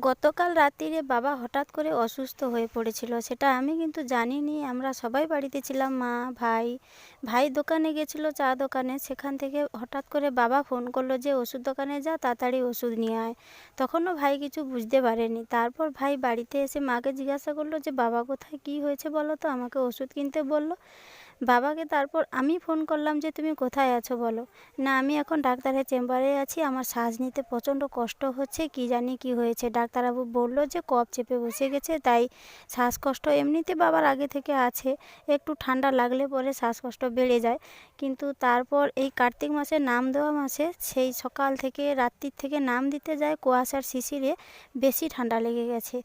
গতকাল রাত্রিরে বাবা হঠাৎ করে অসুস্থ হয়ে পড়েছিল, সেটা আমি কিন্তু জানিনি। আমরা সবাই বাড়িতে ছিলাম, মা, ভাই। ভাই দোকানে গেছিল, চা দোকানে। সেখান থেকে হঠাৎ করে বাবা ফোন করল যে, ওষুধ দোকানে যা, তাড়াতাড়ি ওষুধ নিয়ে আয়। তখনও ভাই কিছু বুঝতে পারেনি। তারপর ভাই বাড়িতে এসে মাকে জিজ্ঞাসা করল যে, বাবা কোথায়? কী হয়েছে বলো তো? আমাকে ওষুধ কিনতে বলল। বাবাকে তারপর আমি ফোন করলাম যে, তুমি কোথায় আছো বলো? না, আমি এখন ডাক্তারের চেম্বারে আছি। আমার শ্বাস নিতে প্রচণ্ড কষ্ট হচ্ছে। কি জানি কি হয়েছে? ডাক্তারবাবু বলল যে, কফ চেপে বসে গেছে, তাই শ্বাসকষ্ট এমনিতে বাবার আগে থেকে আছে। একটু ঠান্ডা লাগলে পরে শ্বাসকষ্ট বেড়ে যায়। কিন্তু তারপর এই কার্তিক মাসে নাম দেওয়া মাসে সেই সকাল থেকে রাত্রির থেকে নাম দিতে যায় কুয়াশার শিশিরে। বেশি ঠান্ডা লেগে গেছে।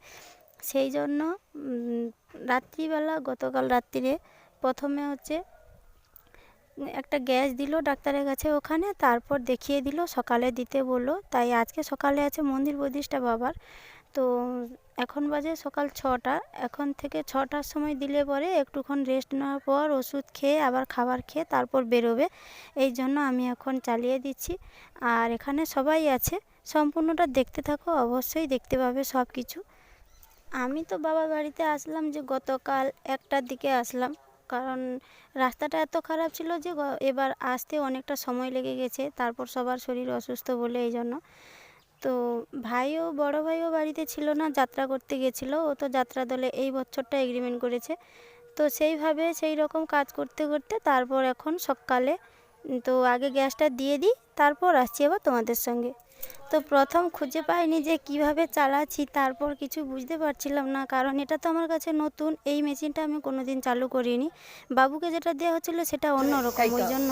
সেই জন্য রাত্রিবেলা গতকাল রাত্রিরে প্রথমে হচ্ছে একটা গ্যাস দিল ডাক্তারের কাছে ওখানে, তারপর দেখিয়ে দিল, সকালে দিতে বলল। তাই আজকে সকালে আছে মন্দির প্রতিষ্ঠা বাবার। তো এখন বাজে সকাল ছটা। এখন থেকে ছটার সময় দিলে পরে একটুক্ষণ রেস্ট নেওয়ার পর ওষুধ খেয়ে আবার খাবার খেয়ে তারপর বেরোবে। এই জন্য আমি এখন চালিয়ে দিচ্ছি। আর এখানে সবাই আছে। সম্পূর্ণটা দেখতে থাকো, অবশ্যই দেখতে পাবে সব কিছু আমি তো বাবার বাড়িতে আসলাম যে গতকাল একটার দিকে আসলাম। কারণ রাস্তাটা এত খারাপ ছিল যে এবার আসতে অনেকটা সময় লেগে গেছে, তারপর সবার শরীর অসুস্থ বলে এই জন্য। তো ভাইও, বড় ভাইও বাড়িতে ছিল না, যাত্রা করতে গেছিল। ও তো যাত্রা দলে এই বছরটা এগ্রিমেন্ট করেছে। তো সেইভাবে সেই রকম কাজ করতে করতে তারপর এখন সকালে তো আগে গ্যাসটা দিয়ে দিই, তারপর আসছি আবার তোমাদের সঙ্গে। তো প্রথম খুঁজে পাইনি যে কীভাবে চালাচ্ছি তারপর কিছু বুঝতে পারছিলাম না। কারণ এটা তো আমার কাছে নতুন এই মেশিনটা আমি কোনোদিন চালু করিনি। বাবুকে যেটা দেওয়া হচ্ছিল সেটা অন্যরকম ওই জন্য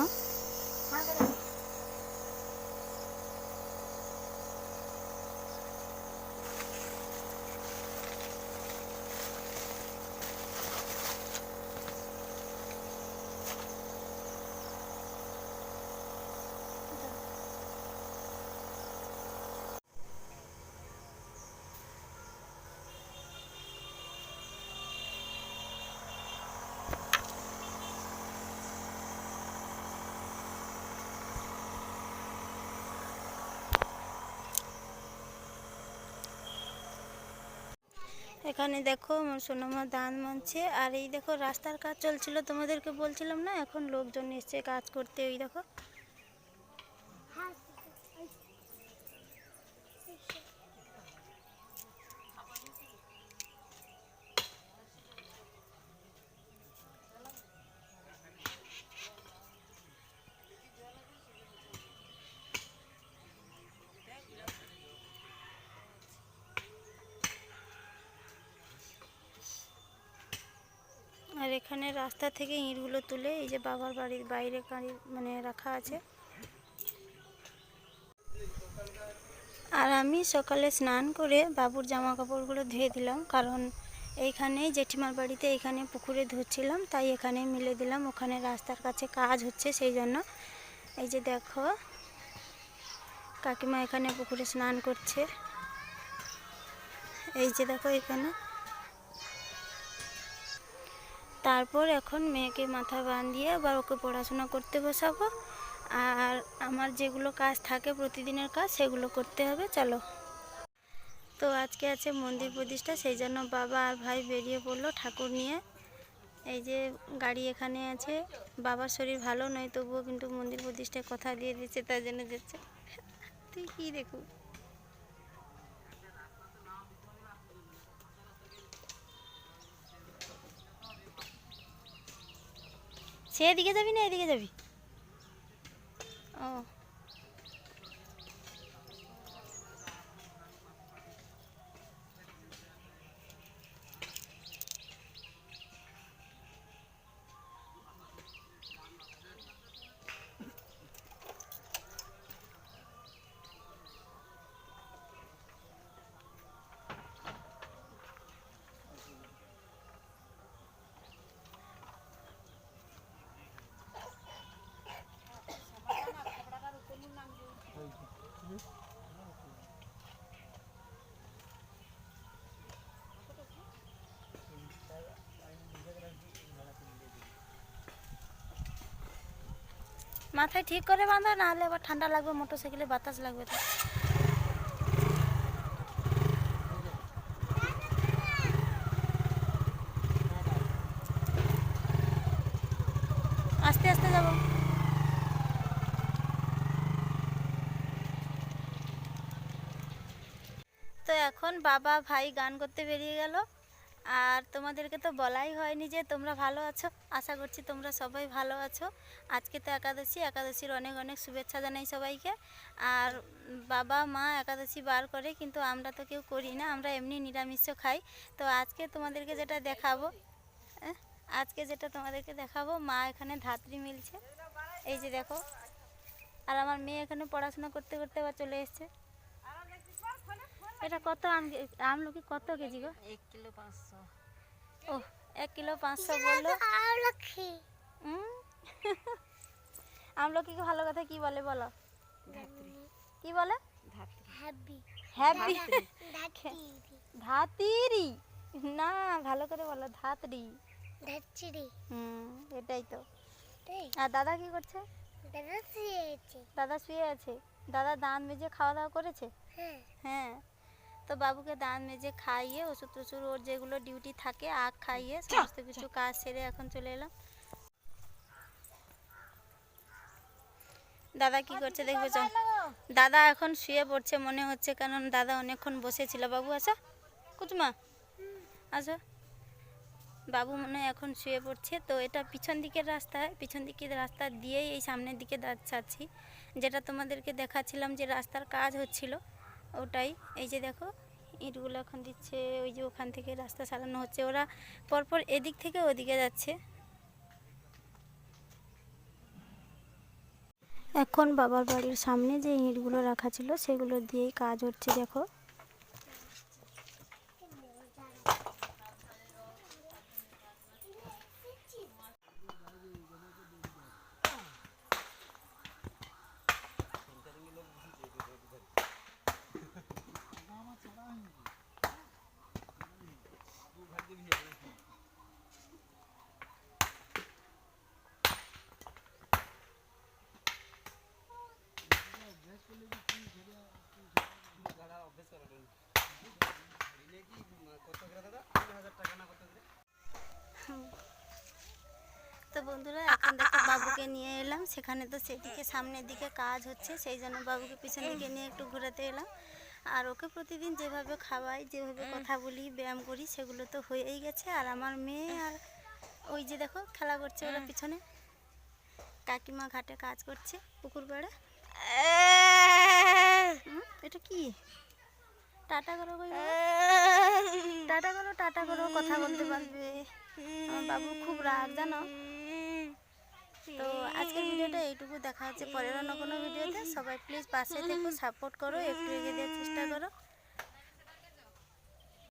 এখানে দেখো আমার সোনামা দান মানছে, আর এই দেখো রাস্তার কাজ চলছিল, তোমাদেরকে বলছিলাম না, এখন লোকজন এসছে কাজ করতে ওই দেখো। আর এখানে রাস্তা থেকে ইঁটগুলো তুলে এই যে বাবার বাড়ির বাইরে গাড়ি মানে রাখা আছে। আর আমি সকালে স্নান করে বাবুর জামা কাপড়গুলো ধুয়ে দিলাম, কারণ এইখানে জেঠিমার বাড়িতে এখানে পুকুরে ধুচ্ছিলাম তাই এখানে মিলে দিলাম। ওখানে রাস্তার কাছে কাজ হচ্ছে সেই জন্য। এই যে দেখো, কাকিমা এখানে পুকুরে স্নান করছে। এই যে দেখো এখানে। তারপর এখন মেয়েকে মাথা বাঁধিয়ে আবার ওকে পড়াশোনা করতে বসাবো। আর আমার যেগুলো কাজ থাকে প্রতিদিনের কাজ, সেগুলো করতে হবে, চলো। তো আজকে আছে মন্দির প্রতিষ্ঠা, সেই জন্য বাবা আর ভাই বেরিয়ে পড়ল ঠাকুর নিয়ে। এই যে গাড়ি এখানে আছে, বাবার শরীর ভালো নয়, তবুও কিন্তু মন্দির প্রতিষ্ঠায় কথা দিয়ে দিচ্ছে, তার জন্য যাচ্ছে। তুই কী দেখু সে এদিকে যাবি না এদিকে যাবি। ও। মাথায় ঠিক করে বাঁধো, নাহলে আবার ঠান্ডা লাগবে মোটর সাইকেলে বাতাস লাগবে তো। আস্তে আস্তে যাব। তো এখন বাবা ভাই গান করতে বেরিয়ে গেল। আর তোমাদেরকে তো বলাই হয়নি যে তোমরা ভালো আছো। আশা করছি তোমরা সবাই ভালো আছো। আজকে তো একাদশী, একাদশীর অনেক অনেক শুভেচ্ছা জানাই সবাইকে। আর বাবা, মা একাদশী বার করে, কিন্তু আমরা তো কেউ করি না, আমরা এমনি নিরামিষ খাই। তো আজকে তোমাদেরকে যেটা দেখাবো আজকে যেটা তোমাদেরকে দেখাবো, মা এখানে ধাত্রী মিলছে। এই যে দেখো, আর আমার মেয়ে এখানে পড়াশোনা করতে করতে আবার চলে এসছে। এটা কত আম আমলকি কত কেজি গো? এক কিলো পাঁচশো। ও এক কিলো পাঁচশো বলল। আমলকিকে ভালো কথা কি বলে বলো? কি বলে? ধাত্রী। হ্যাপি হ্যাপি ধাত্রি। ধাতিরি। না ভালো করে বলো ধাতরি। ধাত্রি। হুম এটাই তো। আর দাদা কি করছে? দাদা শুয়েছে দাদা শুয়ে আছে। দাদা দান মেজে খাওয়া দাওয়া করেছে? হ্যাঁ। হ্যাঁ। তো বাবুকে দাঁত মেজে খাইয়ে ওষুধ টষুধ ওর যেগুলো ডিউটি থাকে আখ খাইয়ে সমস্ত কিছু কাজ সেরে এখন চলে এলাম। দাদা কি করছে দেখবে চল। দাদা এখন শুয়ে পড়ছে মনে হচ্ছে কারণ দাদা অনেকক্ষণ বসেছিল। বাবু আসো। কুচমা আসো। বাবু মনে হয় এখন শুয়ে পড়ছে তো এটা পিছন দিকের রাস্তা পিছন দিকের রাস্তা দিয়েই এই সামনের দিকে যাচ্ছি। যেটা তোমাদেরকে দেখাচ্ছিলাম যে রাস্তার কাজ হচ্ছিল। ওটাই। এই যে দেখো, ইটগুলো এখন দিচ্ছে, ওই যে ওখান থেকে রাস্তা সারানো হচ্ছে ওরা। পরপর এদিক থেকে ওদিকে যাচ্ছে। এখন বাবার বাড়ির সামনে যে ইঁটগুলো রাখা ছিল, সেগুলো দিয়েই কাজ হচ্ছে, দেখো। তো বন্ধুরা এখন দেখো বাবুকে নিয়ে এলাম। সেখানে তো সেদিকে সামনের দিকে কাজ হচ্ছে সেই জন্য বাবুকে পিছন দিকে নিয়ে একটু ঘোরাতে এলাম। আর ওকে প্রতিদিন যেভাবে খাওয়াই যেভাবে কথা বলি ব্যায়াম করি সেগুলো তো হয়েই গেছে। আর আমার মেয়ে আর ওই যে দেখো খেলা করছে ওরা পিছনে। কাকিমা ঘাটে কাজ করছে পুকুর পাড়ে। এটা কি টাটা করো বাবু খুব রাগ, জানো? তো আজকের ভিডিওটা এইটুকু, দেখা হচ্ছে পরের অন্য কোনো ভিডিওতে। সবাই প্লিজ পাশে থেকো সাপোর্ট করো, একটু এগিয়ে দেওয়ার চেষ্টা করো।